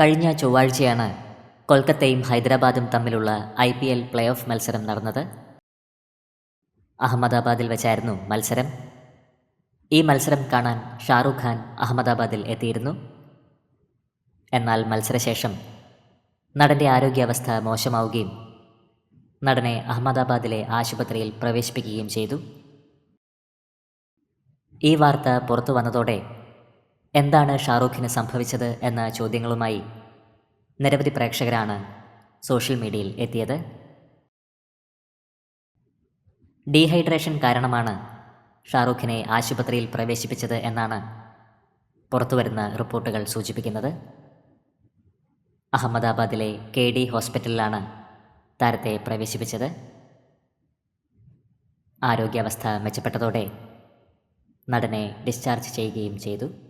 കഴിഞ്ഞ ചൊവ്വാഴ്ചയാണ് കൊൽക്കത്തയും ഹൈദരാബാദും തമ്മിലുള്ള I P L play off മത്സരം നടന്നത്. അഹമ്മദാബാദിൽ വെച്ചായിരുന്നു മത്സരം. ഈ മത്സരം കാണാൻ ഷാറുഖ് ഖാൻ അഹമ്മദാബാദിൽ എത്തിയിരുന്നു. എന്നാൽ മത്സരശേഷം നടന്റെ ആരോഗ്യാവസ്ഥ മോശമാവുകയും നടനെ അഹമ്മദാബാദിലെ ആശുപത്രിയിൽ പ്രവേശിപ്പിക്കുകയും ചെയ്തു. ഈ വാർത്ത പുറത്തു വന്നതോടെ എന്താണ് ഷാറൂഖിന് സംഭവിച്ചത് എന്ന ചോദ്യങ്ങളുമായി നിരവധി പ്രേക്ഷകരാണ് സോഷ്യൽ മീഡിയയിൽ എത്തിയത്. ഡീഹൈഡ്രേഷൻ കാരണമാണ് ഷാറൂഖിനെ ആശുപത്രിയിൽ പ്രവേശിപ്പിച്ചത് എന്നാണ് പുറത്തുവരുന്ന റിപ്പോർട്ടുകൾ സൂചിപ്പിക്കുന്നത്. അഹമ്മദാബാദിലെ കെ ഡി ഹോസ്പിറ്റലിലാണ് താരത്തെ പ്രവേശിപ്പിച്ചത്. ആരോഗ്യാവസ്ഥ മെച്ചപ്പെട്ടതോടെ നടനെ ഡിസ്ചാർജ് ചെയ്യുകയും ചെയ്തു.